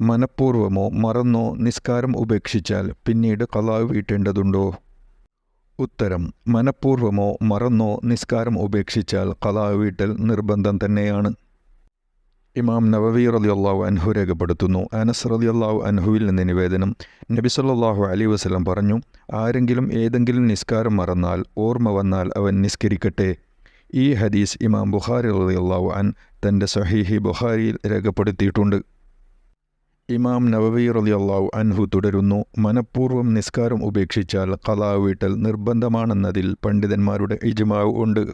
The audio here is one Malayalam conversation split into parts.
മനഃപൂർവമോ മറന്നോ നിസ്കാരം ഉപേക്ഷിച്ചാൽ പിന്നീട് കലാവ് വീട്ടേണ്ടതുണ്ടോ? ഉത്തരം മനഃപൂർവമോ മറന്നോ നിസ്കാരം ഉപേക്ഷിച്ചാൽ കലാവ് വീട്ടൽ നിർബന്ധം തന്നെയാണ്. ഇമാം നവവി റളിയല്ലാഹു അൻഹു രേഖപ്പെടുത്തുന്നു. അനസ് റളിയല്ലാഹു അൻഹുവിൽ നിന്ന് നിവേദനം. നബി സല്ലല്ലാഹു അലൈഹി വസല്ലം പറഞ്ഞു ആരെങ്കിലും ഏതെങ്കിലും നിസ്കാരം മറന്നാൽ ഓർമ്മ വന്നാൽ അവൻ നിസ്കരിക്കട്ടെ. ഈ ഹദീസ് ഇമാം ബുഖാരി റളിയല്ലാഹു അൻ തന്റെ സഹീഹി ബുഖാരിയിൽ രേഖപ്പെടുത്തിയിട്ടുണ്ട്. ഇമാം നവവി റളിയല്ലാഹു അൻഹു തുടരുന്നു മനഃപൂർവം നിസ്കാരം ഉപേക്ഷിച്ചാൽ കലാ വീട്ടൽ നിർബന്ധമാണെന്നതിൽ പണ്ഡിതന്മാരുടെ ഇജ്മാവ് ഉണ്ട്.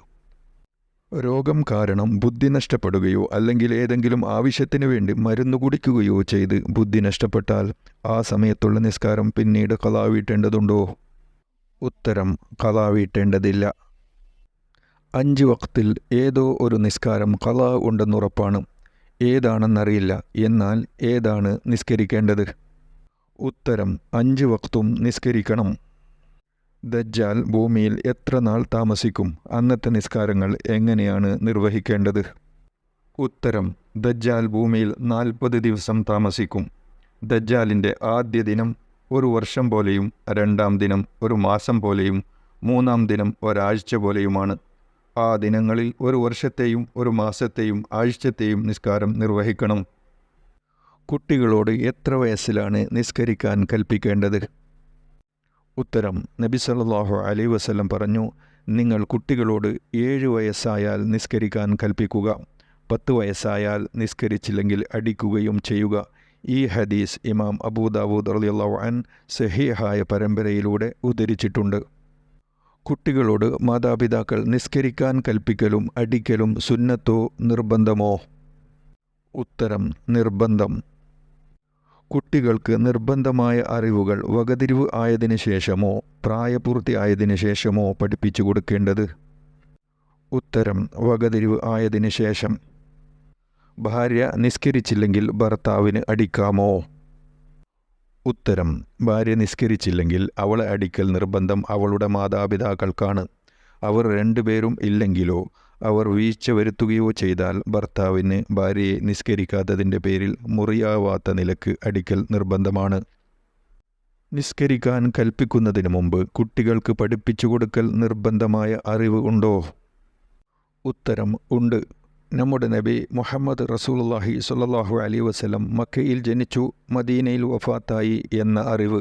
രോഗം കാരണം ബുദ്ധി നഷ്ടപ്പെടുകയോ അല്ലെങ്കിൽ ഏതെങ്കിലും ആവശ്യത്തിനു വേണ്ടി മരുന്ന് കുടിക്കുകയോ ചെയ്ത് ബുദ്ധി നഷ്ടപ്പെട്ടാൽ ആ സമയത്തുള്ള നിസ്കാരം പിന്നീട് കലാ വീട്ടേണ്ടതുണ്ടോ? ഉത്തരം കലാ വീട്ടേണ്ടതില്ല. അഞ്ച് വക്തിൽ ഏതോ ഒരു നിസ്കാരം കലാ ഉണ്ടെന്നുറപ്പാണ്. ഏതാണെന്നറിയില്ല. എന്നാൽ ഏതാണ് നിസ്കരിക്കേണ്ടത്? ഉത്തരം അഞ്ച് വക്തും നിസ്കരിക്കണം. ദജ്ജാൽ ഭൂമിയിൽ എത്ര നാൾ താമസിക്കും? അന്നത്തെ നിസ്കാരങ്ങൾ എങ്ങനെയാണ് നിർവഹിക്കേണ്ടത്? ഉത്തരം ദജ്ജാൽ ഭൂമിയിൽ നാൽപ്പത് ദിവസം താമസിക്കും. ദജ്ജാലിന്റെ ആദ്യ ദിനം ഒരു വർഷം പോലെയും രണ്ടാം ദിനം ഒരു മാസം പോലെയും മൂന്നാം ദിനം ഒരാഴ്ച പോലെയുമാണ്. ആ ദിനങ്ങളിൽ ഒരു വർഷത്തെയും ഒരു മാസത്തെയും ആഴ്ചത്തെയും നിസ്കാരം നിർവഹിക്കണം. കുട്ടികളോട് എത്ര വയസ്സിലാണ് നിസ്കരിക്കാൻ കൽപ്പിക്കേണ്ടത്? ഉത്തരം നബി സല്ലാഹു അലൈ വസ്ലം പറഞ്ഞു നിങ്ങൾ കുട്ടികളോട് ഏഴ് വയസ്സായാൽ നിസ്കരിക്കാൻ കൽപ്പിക്കുക പത്ത് വയസ്സായാൽ നിസ്കരിച്ചില്ലെങ്കിൽ അടിക്കുകയും ചെയ്യുക. ഈ ഹദീസ് ഇമാം അബൂദാബൂദ് അലിയുള്ള അൻ സഹീഹായ പരമ്പരയിലൂടെ ഉദ്ധരിച്ചിട്ടുണ്ട്. കുട്ടികളോട് മാതാപിതാക്കൾ നിസ്കരിക്കാൻ കൽപ്പിക്കലും അടിക്കലും സുന്നത്തോ നിർബന്ധമോ? ഉത്തരം നിർബന്ധം. കുട്ടികൾക്ക് നിർബന്ധമായ അറിവുകൾ വകതിരിവ് ആയതിനു ശേഷമോ പ്രായപൂർത്തി ആയതിനു ശേഷമോ പഠിപ്പിച്ചു കൊടുക്കേണ്ടത്? ഉത്തരം വകതിരിവ് ആയതിനു ശേഷം. ഭാര്യ നിസ്കരിച്ചില്ലെങ്കിൽ ഭർത്താവിന് അടിക്കാമോ? ഉത്തരം. ഭാര്യ നിസ്കരിച്ചില്ലെങ്കിൽ അവളെ അടിക്കൽ നിർബന്ധം അവളുടെ മാതാപിതാക്കൾക്കാണ്. അവർ രണ്ടുപേരും ഇല്ലെങ്കിലോ അവർ വീഴ്ച വരുത്തുകയോ ചെയ്താൽ ഭർത്താവിന് ഭാര്യയെ നിസ്കരിക്കാത്തതിന്റെ പേരിൽ മുറിയാവാത്ത നിലയ്ക്ക് അടിക്കൽ നിർബന്ധമാണ്. നിസ്കരിക്കാൻ കൽപ്പിക്കുന്നതിന് മുമ്പ് കുട്ടികൾക്ക് പഠിപ്പിച്ചു കൊടുക്കൽ നിർബന്ധമായ അറിവ് ഉണ്ടോ? ഉത്തരം ഉണ്ട്. നമ്മുടെ നബി മുഹമ്മദ് റസൂലുള്ളാഹി സ്വല്ലല്ലാഹു അലൈഹി വസല്ലം മക്കയിൽ ജനിച്ചു മദീനയിൽ വഫാത്തായി എന്ന അറിവ്.